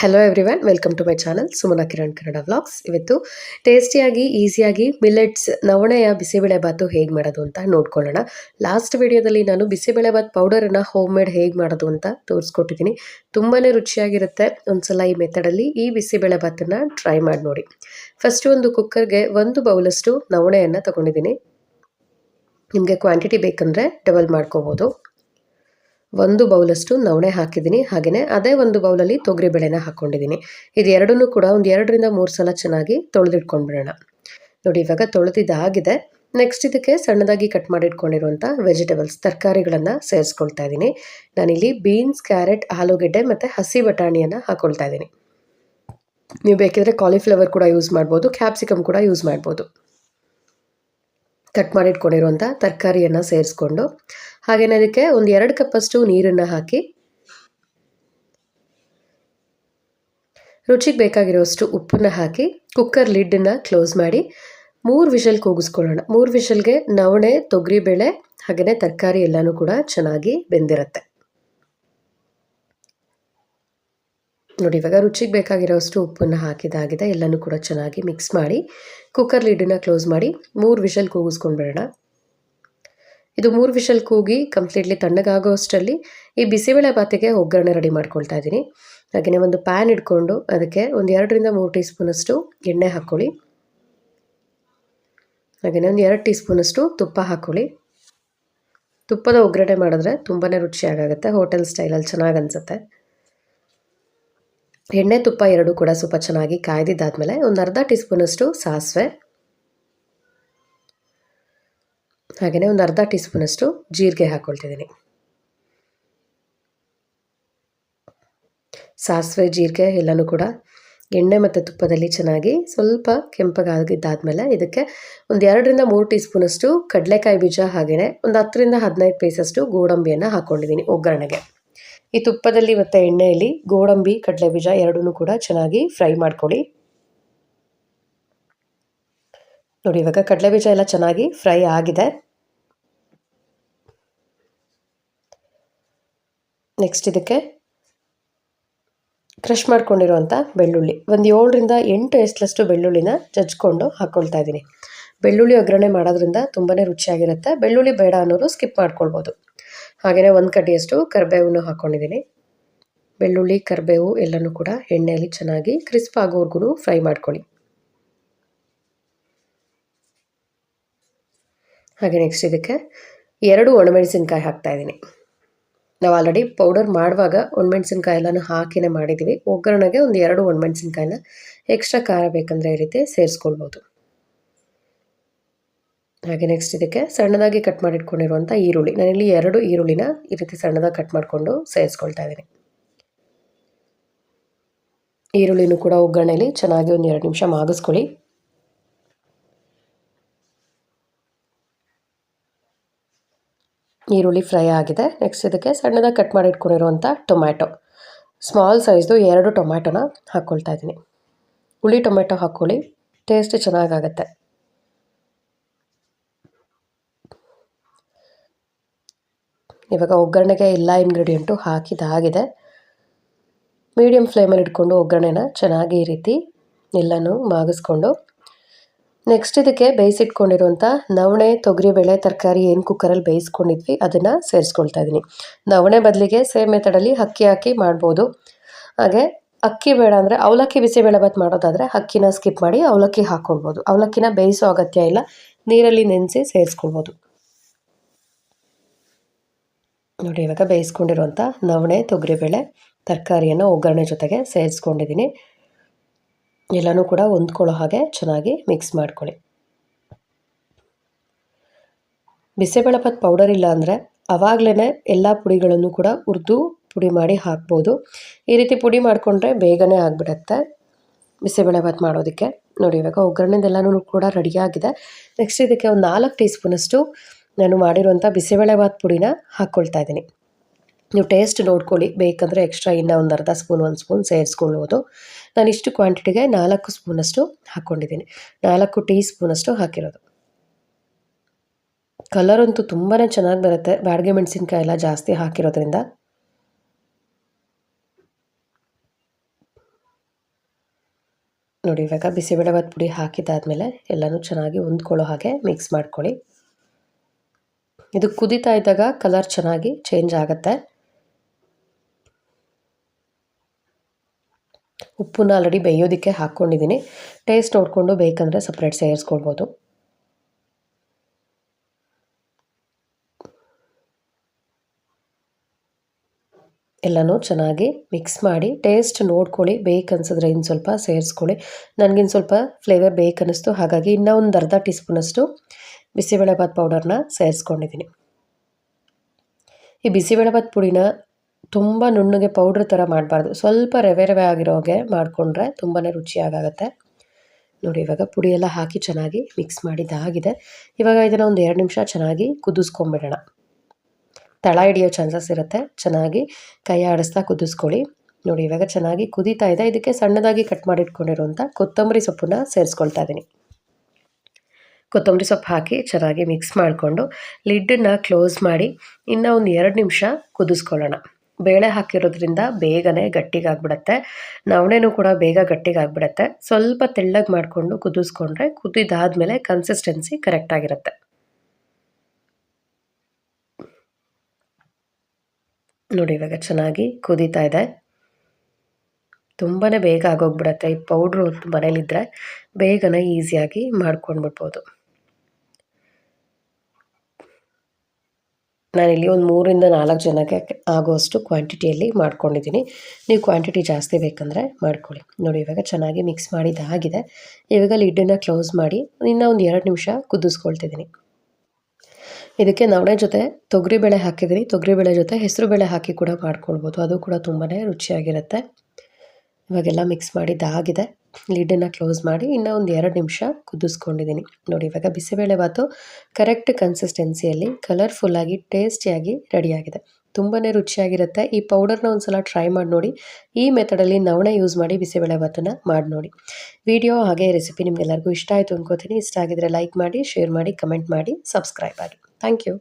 Hello everyone welcome to my channel Sumana Kiran Kannada vlogs ಇವತ್ತು ಟೇಸ್ಟಿಯಾಗಿ ಈಸಿಯಾಗಿ millets ನವಣೆಯ bisi bele bath ಹೇಗೆ ಮಾಡೋದು ಅಂತ ನೋಡ್ಕೊಳ್ಳೋಣ. ಲಾಸ್ಟ್ ವಿಡಿಯೋದಲ್ಲಿ ನಾನು ಬಿಸಿಬೇಳೆಬಾತ್ ಪೌಡರನ್ನು ಹೋಮ್ ಮೇಡ್ ಹೇಗೆ ಮಾಡೋದು ಅಂತ ತೋರಿಸ್ಕೊಟ್ಟಿದ್ದೀನಿ. ತುಂಬಾ ರುಚಿಯಾಗಿರುತ್ತೆ. ಒಂದ್ಸಲ ಈ ಮೆಥಡಲ್ಲಿ ಈ ಬಿಸಿಬೇಳೆಬಾತನ್ನು ಟ್ರೈ ಮಾಡಿ ನೋಡಿ. ಫಸ್ಟ್ ಒಂದು ಕುಕ್ಕರ್ಗೆ ಒಂದು ಬೌಲಷ್ಟು ನವಣೆಯನ್ನು ತಗೊಂಡಿದ್ದೀನಿ. ನಿಮಗೆ ಕ್ವಾಂಟಿಟಿ ಬೇಕಂದರೆ ಡಬಲ್ ಮಾಡ್ಕೋಬೋದು. ಒಂದು ಬೌಲಷ್ಟು ನವಣೆ ಹಾಕಿದ್ದೀನಿ. ಹಾಗೆಯೇ ಅದೇ ಒಂದು ಬೌಲಲ್ಲಿ ತೊಗರಿಬೇಳೆನ ಹಾಕ್ಕೊಂಡಿದ್ದೀನಿ. ಇದು ಎರಡನ್ನೂ ಕೂಡ ಒಂದು ಎರಡರಿಂದ ಮೂರು ಸಲ ಚೆನ್ನಾಗಿ ತೊಳೆದಿಟ್ಕೊಂಡ್ಬಿಡೋಣ. ನೋಡಿ, ಇವಾಗ ತೊಳೆದಿದ್ದಾಗಿದೆ ನೆಕ್ಸ್ಟ್ ಇದಕ್ಕೆ ಸಣ್ಣದಾಗಿ ಕಟ್ ಮಾಡಿಟ್ಕೊಂಡಿರುವಂಥ ವೆಜಿಟೇಬಲ್ಸ್ ತರಕಾರಿಗಳನ್ನು ಸೇರಿಸ್ಕೊಳ್ತಾ ಇದ್ದೀನಿ. ನಾನಿಲ್ಲಿ ಬೀನ್ಸ್ ಕ್ಯಾರೆಟ್ ಆಲೂಗೆಡ್ಡೆ ಮತ್ತು ಹಸಿ ಬಟಾಣಿಯನ್ನು ಹಾಕ್ಕೊಳ್ತಾ ಇದ್ದೀನಿ. ನೀವು ಬೇಕಿದ್ರೆ ಕಾಲಿಫ್ಲವರ್ ಕೂಡ ಯೂಸ್ ಮಾಡ್ಬೋದು ಕ್ಯಾಪ್ಸಿಕಮ್ ಕೂಡ ಯೂಸ್ ಮಾಡ್ಬೋದು. ಕಟ್ ಮಾಡಿಟ್ಕೊಂಡಿರುವಂಥ ತರಕಾರಿಯನ್ನು ಸೇರಿಸ್ಕೊಂಡು ಹಾಗೆಯೇ ಅದಕ್ಕೆ ಒಂದು ಎರಡು ಕಪ್ಪಷ್ಟು ನೀರನ್ನು ಹಾಕಿ. ರುಚಿಗೆ ಬೇಕಾಗಿರೋಷ್ಟು ಉಪ್ಪನ್ನು ಹಾಕಿ ಕುಕ್ಕರ್ ಲಿಡ್ಡನ್ನು ಕ್ಲೋಸ್ ಮಾಡಿ ಮೂರು ವಿಷಲ್ ಕೂಗಿಸ್ಕೊಳ್ಳೋಣ. ಮೂರು ವಿಷಲ್ಗೆ ನವಣೆ ತೊಗರಿಬೇಳೆ ಹಾಗೆಯೇ ತರಕಾರಿ ಎಲ್ಲನೂ ಕೂಡ ಚೆನ್ನಾಗಿ ಬೆಂದಿರುತ್ತೆ. ನೋಡಿ, ಇವಾಗ ರುಚಿಗೆ ಬೇಕಾಗಿರೋಷ್ಟು ಉಪ್ಪನ್ನು ಹಾಕಿದಾಗಿದೆ. ಎಲ್ಲನೂ ಕೂಡ ಚೆನ್ನಾಗಿ ಮಿಕ್ಸ್ ಮಾಡಿ ಕುಕ್ಕರ್ ಲಿಡ್ಡನ್ನು ಕ್ಲೋಸ್ ಮಾಡಿ ಮೂರು ವಿಷಲ್ ಕೂಗಿಸ್ಕೊಂಡ್ಬಿಡೋಣ. ಇದು ಮೂರು ವಿಷಲ್ ಕೂಗಿ ಕಂಪ್ಲೀಟ್ಲಿ ತಣ್ಣಗಾಗೋ ಅಷ್ಟರಲ್ಲಿ ಈ ಬಿಸಿಬೇಳೆ ಬಾತಿಗೆ ಒಗ್ಗರಣೆ ರೆಡಿ ಮಾಡ್ಕೊಳ್ತಾ ಇದ್ದೀನಿ. ಹಾಗೆಯೇ ಒಂದು ಪ್ಯಾನ್ ಇಟ್ಕೊಂಡು ಅದಕ್ಕೆ ಒಂದು ಎರಡರಿಂದ ಮೂರು ಟೀ ಸ್ಪೂನಷ್ಟು ಎಣ್ಣೆ ಹಾಕ್ಕೊಳ್ಳಿ. ಹಾಗೆಯೇ ಒಂದು ಎರಡು ಟೀ ಸ್ಪೂನಷ್ಟು ತುಪ್ಪ ಹಾಕ್ಕೊಳ್ಳಿ. ತುಪ್ಪದ ಒಗ್ಗರಣೆ ಮಾಡಿದ್ರೆ ತುಂಬಾ ರುಚಿಯಾಗುತ್ತೆ ಹೋಟೆಲ್ ಸ್ಟೈಲಲ್ಲಿ ಚೆನ್ನಾಗಿ ಅನಿಸುತ್ತೆ. ಎಣ್ಣೆ ತುಪ್ಪ ಎರಡೂ ಕೂಡ ಸ್ವಲ್ಪ ಚೆನ್ನಾಗಿ ಕಾಯ್ದಿದ್ದಾದಮೇಲೆ ಒಂದು ಅರ್ಧ ಟೀ ಸ್ಪೂನಷ್ಟು ಸಾಸಿವೆ. ಹಾಗೆಯೇ ಒಂದು ಅರ್ಧ ಟೀ ಸ್ಪೂನಷ್ಟು ಜೀರಿಗೆ ಹಾಕ್ಕೊಳ್ತಿದ್ದೀನಿ ಸಾಸಿವೆ, ಜೀರಿಗೆ ಎಲ್ಲನೂ ಕೂಡ ಎಣ್ಣೆ ಮತ್ತು ತುಪ್ಪದಲ್ಲಿ ಚೆನ್ನಾಗಿ ಸ್ವಲ್ಪ ಕೆಂಪಗಾಗಿದ್ದಾದಮೇಲೆ ಇದಕ್ಕೆ ಒಂದು ಎರಡರಿಂದ ಮೂರು ಟೀ ಸ್ಪೂನಷ್ಟು ಕಡಲೆಕಾಯಿ ಬೀಜ ಹಾಗೆಯೇ ಒಂದು ಹತ್ತರಿಂದ ಹದಿನೈದು ಪೀಸಷ್ಟು ಗೋಡಂಬಿಯನ್ನು ಹಾಕ್ಕೊಂಡಿದ್ದೀನಿ ಒಗ್ಗರಣೆಗೆ. ಈ ತುಪ್ಪದಲ್ಲಿ ಮತ್ತು ಎಣ್ಣೆಯಲ್ಲಿ ಗೋಡಂಬಿ, ಕಡಲೆ ಬೀಜ ಎರಡೂ ಕೂಡ ಚೆನ್ನಾಗಿ ಫ್ರೈ ಮಾಡ್ಕೊಳ್ಳಿ. ನೋಡಿ ಇವಾಗ ಕಡಲೆ ಬೀಜ ಎಲ್ಲ ಚೆನ್ನಾಗಿ ಫ್ರೈ ಆಗಿದೆ. ನೆಕ್ಸ್ಟ್ ಇದಕ್ಕೆ ಕ್ರಷ್ ಮಾಡ್ಕೊಂಡಿರುವಂಥ ಬೆಳ್ಳುಳ್ಳಿ. ಒಂದು ಏಳರಿಂದ ಎಂಟು ಎಷ್ಟಲಷ್ಟು ಬೆಳ್ಳುಳ್ಳಿನ ಜಜ್ಕೊಂಡು ಹಾಕ್ಕೊಳ್ತಾ ಇದ್ದೀನಿ. ಬೆಳ್ಳುಳ್ಳಿ ಒಗ್ಗರಣೆ ಮಾಡೋದ್ರಿಂದ ತುಂಬಾ ರುಚಿಯಾಗಿರುತ್ತೆ. ಬೆಳ್ಳುಳ್ಳಿ ಬೇಡ ಅನ್ನೋರು ಸ್ಕಿಪ್ ಮಾಡ್ಕೊಳ್ಬೋದು. ಹಾಗೆಯೇ ಒಂದು ಕಡ್ಡಿಯಷ್ಟು ಕರಿಬೇವನ್ನು ಹಾಕ್ಕೊಂಡಿದ್ದೀನಿ ಬೆಳ್ಳುಳ್ಳಿ, ಕರಿಬೇವು ಎಲ್ಲನೂ ಕೂಡ ಎಣ್ಣೆಯಲ್ಲಿ ಚೆನ್ನಾಗಿ ಕ್ರಿಸ್ಪ್ ಆಗೋವರೆಗೂ ಫ್ರೈ ಮಾಡ್ಕೊಳ್ಳಿ. ಹಾಗೆ ನೆಕ್ಸ್ಟ್ ಇದಕ್ಕೆ ಎರಡು ಒಣಮೆಣಸಿನ್ಕಾಯಿ ಹಾಕ್ತಾಯಿದ್ದೀನಿ ನಾವು ಆಲ್ರೆಡಿ ಪೌಡರ್ ಮಾಡುವಾಗ ಒಣಮೆಣ್ಸಿನ್ಕಾಯಿ ಎಲ್ಲನೂ ಹಾಕಿನೇ ಮಾಡಿದ್ದೀವಿ ಒಗ್ಗರಣೆಗೆ ಒಂದು ಎರಡು ಒಣಮೆಣ್ಸಿನ್ಕಾಯಿನ ಎಕ್ಸ್ಟ್ರಾ ಖಾರ ಬೇಕಂದರೆ ಈ ರೀತಿ ಸೇರಿಸ್ಕೊಳ್ಬೋದು. ಹಾಗೆ ನೆಕ್ಸ್ಟ್ ಇದಕ್ಕೆ ಸಣ್ಣದಾಗಿ ಕಟ್ ಮಾಡಿಟ್ಕೊಂಡಿರುವಂಥ ಈರುಳ್ಳಿ. ನಾನಿಲ್ಲಿ ಎರಡು ಈರುಳ್ಳಿನ ಈ ರೀತಿ ಸಣ್ಣದಾಗಿ ಕಟ್ ಮಾಡಿಕೊಂಡು ಸೇರಿಸ್ಕೊಳ್ತಾ ಇದ್ದೀನಿ. ಈರುಳ್ಳಿನೂ ಕೂಡ ಒಗ್ಗರಣೆಯಲ್ಲಿ ಚೆನ್ನಾಗಿ ಒಂದು ಎರಡು ನಿಮಿಷ ಮಾಗಿಸ್ಕೊಳ್ಳಿ. ಈರುಳ್ಳಿ ಫ್ರೈ ಆಗಿದೆ. ನೆಕ್ಸ್ಟ್ ಇದಕ್ಕೆ ಸಣ್ಣದಾಗಿ ಕಟ್ ಮಾಡಿ ಇಟ್ಕೊಂಡಿರುವಂಥ ಟೊಮ್ಯಾಟೊ. ಸ್ಮಾಲ್ ಸೈಜ್ದು ಎರಡು ಟೊಮ್ಯಾಟೊನ ಹಾಕ್ಕೊಳ್ತಾ ಇದ್ದೀನಿ. ಹುಳಿ ಟೊಮೆಟೊ ಹಾಕ್ಕೊಳ್ಳಿ ಟೇಸ್ಟ್ ಚೆನ್ನಾಗಾಗತ್ತೆ. ಇವಾಗ ಒಗ್ಗರಣೆಗೆ ಎಲ್ಲ ಇಂಗ್ರೀಡಿಯೆಂಟು ಹಾಕಿದಾಗಿದೆ. ಮೀಡಿಯಮ್ ಫ್ಲೇಮಲ್ಲಿ ಇಟ್ಕೊಂಡು ಒಗ್ಗರಣೆನ ಚೆನ್ನಾಗಿ ಈ ರೀತಿ, ಎಲ್ಲನೂ ಮಾಗಿಸ್ಕೊಂಡು ನೆಕ್ಸ್ಟ್ ಇದಕ್ಕೆ ಬೇಯಿಸಿಟ್ಕೊಂಡಿರುವಂಥ ನವಣೆ ತೊಗರಿಬೇಳೆ ತರಕಾರಿ ಏನು ಕುಕ್ಕರಲ್ಲಿ ಬೇಯಿಸ್ಕೊಂಡಿದ್ವಿ, ಅದನ್ನು ಸೇರಿಸ್ಕೊಳ್ತಾ ಇದ್ದೀನಿ ನವಣೆ ಬದಲಿಗೆ ಸೇಮ್ ಮೆಥಡಲ್ಲಿ ಅಕ್ಕಿ ಹಾಕಿ ಮಾಡ್ಬೋದು. ಹಾಗೆ ಅಕ್ಕಿ ಬೇಡ ಅಂದರೆ ಅವಲಕ್ಕಿ ಬಿಸಿಬೇಳೆಬಾತ್ ಮಾಡೋದಾದರೆ ಅಕ್ಕಿನ ಸ್ಕಿಪ್ ಮಾಡಿ ಅವಲಕ್ಕಿ ಹಾಕ್ಕೊಳ್ಬೋದು ಅವಲಕ್ಕಿನ ಬೇಯಿಸೋ ಅಗತ್ಯ ಇಲ್ಲ, ನೀರಲ್ಲಿ ನೆನೆಸಿ ಸೇರಿಸ್ಕೊಳ್ಬೋದು. ನೋಡಿ, ಇವಾಗ ಬೇಯಿಸ್ಕೊಂಡಿರುವಂಥ ನವಣೆ ತೊಗರಿಬೇಳೆ ತರಕಾರಿಯನ್ನು ಒಗ್ಗರಣೆ ಜೊತೆಗೆ ಸೇರಿಸ್ಕೊಂಡಿದ್ದೀನಿ ಎಲ್ಲನೂ ಕೂಡ ಹೊಂದ್ಕೊಳ್ಳೋ ಹಾಗೆ ಚೆನ್ನಾಗಿ ಮಿಕ್ಸ್ ಮಾಡ್ಕೊಳ್ಳಿ. ಬಿಸಿಬೇಳೆಭಾತ್ ಪೌಡರ್ ಇಲ್ಲ ಅಂದರೆ ಆವಾಗಲೇ ಎಲ್ಲ ಪುಡಿಗಳನ್ನು ಕೂಡ ಹುರಿದು ಪುಡಿ ಮಾಡಿ ಹಾಕ್ಬೋದು. ಈ ರೀತಿ ಪುಡಿ ಮಾಡಿಕೊಂಡ್ರೆ ಬೇಗನೆ ಆಗಿಬಿಡತ್ತೆ ಬಿಸಿಬೇಳೆಭಾತ್ ಮಾಡೋದಕ್ಕೆ. ನೋಡಿ ಇವಾಗ ಒಗ್ಗರಣೆದೆಲ್ಲನೂ ಕೂಡ ರೆಡಿಯಾಗಿದೆ ನೆಕ್ಸ್ಟ್ ಇದಕ್ಕೆ ಒಂದು ನಾಲ್ಕು ಟೀ ಸ್ಪೂನಷ್ಟು ನಾನು ಮಾಡಿರುವಂಥ ಬಿಸಿಬೇಳೆಭಾತ್ ಪುಡಿನ ಹಾಕ್ಕೊಳ್ತಾ ಇದ್ದೀನಿ. ನೀವು ಟೇಸ್ಟ್ ನೋಡ್ಕೊಳ್ಳಿ. ಬೇಕಂದರೆ ಎಕ್ಸ್ಟ್ರಾ ಇನ್ನೂ ಒಂದು ಅರ್ಧ ಸ್ಪೂನ್, ಒಂದು ಸ್ಪೂನ್ ಸೇರಿಸ್ಕೊಳ್ಬೋದು. ನಾನು ಇಷ್ಟು ಕ್ವಾಂಟಿಟಿಗೆ ನಾಲ್ಕು ಸ್ಪೂನಷ್ಟು ಹಾಕ್ಕೊಂಡಿದ್ದೀನಿ. ನಾಲ್ಕು ಟೀ ಸ್ಪೂನಷ್ಟು ಹಾಕಿರೋದು. ಕಲರ್ ಅಂತೂ ತುಂಬಾ ಚೆನ್ನಾಗಿ ಬರುತ್ತೆ. ಬ್ಯಾಡಗೆ ಮೆಣಸಿನ್ಕಾಯಿ ಎಲ್ಲ ಜಾಸ್ತಿ ಹಾಕಿರೋದ್ರಿಂದ. ನೋಡಿ, ಇವಾಗ ಬಿಸಿಬೇಳೆಬಾತ್ ಪುಡಿ ಹಾಕಿದಾದ್ಮೇಲೆ ಎಲ್ಲನೂ ಚೆನ್ನಾಗಿ ಹೊಂದ್ಕೊಳ್ಳೋ ಹಾಗೆ ಮಿಕ್ಸ್ ಮಾಡ್ಕೊಳ್ಳಿ. ಇದು ಕುದೀತಾ ಇದ್ದಾಗ ಕಲರ್ ಚೆನ್ನಾಗಿ ಚೇಂಜ್ ಆಗುತ್ತೆ. ಉಪ್ಪನ್ನ ಆಲ್ರೆಡಿ ಬೇಯೋದಕ್ಕೆ ಹಾಕ್ಕೊಂಡಿದ್ದೀನಿ. ಟೇಸ್ಟ್ ನೋಡಿಕೊಂಡು ಬೇಕಂದರೆ ಸಪ್ರೇಟ್ ಸೇರಿಸ್ಕೊಳ್ಬೋದು. ಎಲ್ಲನೂ ಚೆನ್ನಾಗಿ ಮಿಕ್ಸ್ ಮಾಡಿ ಟೇಸ್ಟ್ ನೋಡ್ಕೊಳ್ಳಿ ಬೇಕನ್ಸಿದ್ರೆ ಇನ್ನು ಸ್ವಲ್ಪ ಸೇರಿಸ್ಕೊಳ್ಳಿ. ನನಗಿನ್ನು ಸ್ವಲ್ಪ ಫ್ಲೇವರ್ ಬೇಕನ್ನಿಸ್ತು, ಹಾಗಾಗಿ ಇನ್ನೂ ಒಂದು ಅರ್ಧ ಟೀ ಸ್ಪೂನಷ್ಟು ಬಿಸಿಬೇಳೆಭಾತ್ ಪೌಡರ್ನ ಸೇರಿಸ್ಕೊಂಡಿದ್ದೀನಿ. ಈ ಬಿಸಿಬೇಳೆಭಾತ್ ಪುಡಿನ ತುಂಬ ನುಣ್ಣಗೆ ಪೌಡ್ರ್ ಥರ ಮಾಡಬಾರ್ದು. ಸ್ವಲ್ಪ ರವೆ ರವೆ ಆಗಿರೋ ಹಾಗೆ ಮಾಡಿಕೊಂಡ್ರೆ ತುಂಬಾ ರುಚಿಯಾಗುತ್ತೆ ನೋಡಿ, ಇವಾಗ ಪುಡಿ ಎಲ್ಲ ಹಾಕಿ ಚೆನ್ನಾಗಿ ಮಿಕ್ಸ್ ಮಾಡಿದ್ದಾಗಿದೆ ಇವಾಗ ಇದನ್ನು ಒಂದು ಎರಡು ನಿಮಿಷ ಚೆನ್ನಾಗಿ ಕುದಿಸ್ಕೊಂಬಿಡೋಣ. ತಳ ಹಿಡಿಯೋ ಚಾನ್ಸಸ್ ಇರುತ್ತೆ. ಚೆನ್ನಾಗಿ ಕೈ ಆಡಿಸ್ತಾ ಕುದಿಸ್ಕೊಳ್ಳಿ. ನೋಡಿ, ಇವಾಗ ಚೆನ್ನಾಗಿ ಕುದೀತಾ ಇದೆ. ಇದಕ್ಕೆ ಸಣ್ಣದಾಗಿ ಕಟ್ ಮಾಡಿಟ್ಕೊಂಡಿರುವಂಥ ಕೊತ್ತಂಬರಿ ಸೊಪ್ಪನ್ನ ಸೇರಿಸ್ಕೊಳ್ತಾ ಇದ್ದೀನಿ ಕೊತ್ತಂಬರಿ ಸೊಪ್ಪು ಹಾಕಿ ಚೆನ್ನಾಗಿ ಮಿಕ್ಸ್ ಮಾಡಿಕೊಂಡು ಲಿಡ್ಡನ್ನು ಕ್ಲೋಸ್ ಮಾಡಿ ಇನ್ನೂ ಒಂದು ಎರಡು ನಿಮಿಷ ಕುದಿಸ್ಕೊಳ್ಳೋಣ. ಬೇಳೆ ಹಾಕಿರೋದ್ರಿಂದ ಬೇಗನೆ ಗಟ್ಟಿಗಾಗ್ಬಿಡತ್ತೆ. ನವಣೆನೂ ಕೂಡ ಬೇಗ ಗಟ್ಟಿಗಾಗ್ಬಿಡತ್ತೆ. ಸ್ವಲ್ಪ ತೆಳ್ಳಗೆ ಮಾಡಿಕೊಂಡು ಕುದಿಸ್ಕೊಂಡ್ರೆ ಕುದಿದಾದ್ಮೇಲೆ ಕನ್ಸಿಸ್ಟೆನ್ಸಿ ಕರೆಕ್ಟಾಗಿರುತ್ತೆ ನೋಡಿ ಇವಾಗ ಚೆನ್ನಾಗಿ ಕುದೀತಾ ಇದೆ. ತುಂಬಾ ಬೇಗ ಆಗೋಗ್ಬಿಡತ್ತೆ. ಈ ಪೌಡ್ರು ಮನೇಲಿದ್ದರೆ ಬೇಗನೆ ಈಸಿಯಾಗಿ ಮಾಡ್ಕೊಂಡ್ಬಿಡ್ಬೋದು. ನಾನಿಲ್ಲಿ ಒಂದು ಮೂರಿಂದ ನಾಲ್ಕು ಜನಕ್ಕೆ ಆಗೋಷ್ಟು ಕ್ವಾಂಟಿಟಿಯಲ್ಲಿ ಮಾಡ್ಕೊಂಡಿದ್ದೀನಿ. ನೀವು ಕ್ವಾಂಟಿಟಿ ಜಾಸ್ತಿ ಬೇಕಂದರೆ ಮಾಡ್ಕೊಳ್ಳಿ. ನೋಡಿ, ಇವಾಗ ಚೆನ್ನಾಗಿ ಮಿಕ್ಸ್ ಮಾಡಿದ್ದಾಗಿದೆ ಇವಾಗ ಲಿಡ್ಡನ್ನು ಕ್ಲೋಸ್ ಮಾಡಿ ಇನ್ನೂ ಒಂದು ಎರಡು ನಿಮಿಷ ಕುದಿಸ್ಕೊಳ್ತಿದ್ದೀನಿ. ಇದಕ್ಕೆ ನವಣೆ ಜೊತೆ ತೊಗರಿಬೇಳೆ ಹಾಕಿದ್ದೀನಿ. ತೊಗರಿಬೇಳೆ ಜೊತೆ ಹೆಸರು ಬೇಳೆ ಹಾಕಿ ಕೂಡ ಮಾಡ್ಕೊಳ್ಬೋದು. ಅದು ಕೂಡ ತುಂಬಾ ರುಚಿಯಾಗಿರುತ್ತೆ. ಇವಾಗೆಲ್ಲ ಮಿಕ್ಸ್ ಮಾಡಿದ್ದಾಗಿದೆ ಲಿಡ್ಡನ್ನು ಕ್ಲೋಸ್ ಮಾಡಿ ಇನ್ನೂ ಒಂದು ಎರಡು ನಿಮಿಷ ಕುದಿಸ್ಕೊಂಡಿದ್ದೀನಿ. ನೋಡಿ, ಇವಾಗ ಬಿಸಿಬೇಳೆ ಭಾತು ಕರೆಕ್ಟ್ ಕನ್ಸಿಸ್ಟೆನ್ಸಿಯಲ್ಲಿ ಕಲರ್ಫುಲ್ಲಾಗಿ ಟೇಸ್ಟಿಯಾಗಿ ರೆಡಿಯಾಗಿದೆ ತುಂಬಾ ರುಚಿಯಾಗಿರುತ್ತೆ. ಈ ಪೌಡರ್ನ ಒಂದು ಸಲ ಟ್ರೈ ಮಾಡಿ ನೋಡಿ. ಈ ಮೆಥಡಲ್ಲಿ ನವಣೆ ಯೂಸ್ ಮಾಡಿ ಬಿಸಿಬೇಳೆ ಭಾತನ್ನ ಮಾಡಿ ನೋಡಿ. ವಿಡಿಯೋ ಹಾಗೆ ರೆಸಿಪಿ ನಿಮ್ಗೆಲ್ಲರಿಗೂ ಇಷ್ಟ ಆಯಿತು ಅನ್ಕೋತೀನಿ. ಇಷ್ಟ ಆಗಿದ್ರೆ ಲೈಕ್ ಮಾಡಿ ಶೇರ್ ಮಾಡಿ ಕಮೆಂಟ್ ಮಾಡಿ ಸಬ್ಸ್ಕ್ರೈಬ್ ಆಗಿ. Thank you